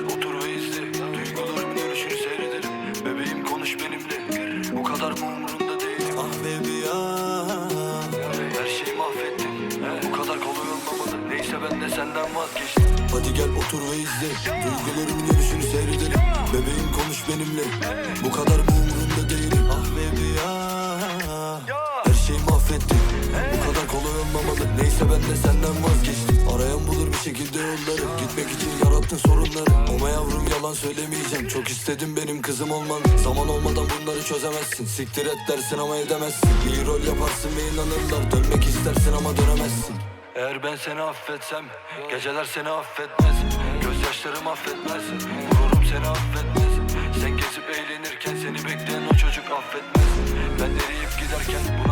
otur ve izle. Duygularımın dönüşünü seyrederim Bebeğim konuş benimle. Bu kadar mı umurunda değil? Ah baby ah Her şeyi mahvettin. Bu kadar kolay olmamalı. Neyse ben de senden vazgeçtim. Hadi gel otur ve izle. Duygularımın dönüşünü seyredelim. Bebeğim konuş benimle. Bu kadar mı umurunda değilim Ah baby ah Her şeyi mahvettin. Bu kadar kolay olmamalı. Neyse ben de senden vazgeçtim yolları Gitmek için yarattın sorunları. Ama yavrum yalan söylemeyeceğim. Çok istedim benim kızım olman Zaman olmadan bunları çözemezsin. Siktir et dersin ama edemezsin. İyi rol yaparsın ve inanırlar. Dönmek istersin ama dönemezsin. Eğer ben seni affetsem Geceler seni affetmez. Gözyaşlarım affetmez. Gururum seni affetmez. Sen gezip eğlenirken Seni bekleyen o çocuk affetmez. Ben eriyip giderken Buna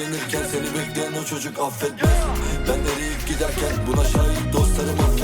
eğlenirken Seni bekleyen o çocuk affetmez Ben eriyip giderken Buna şahit dostlarım affetmez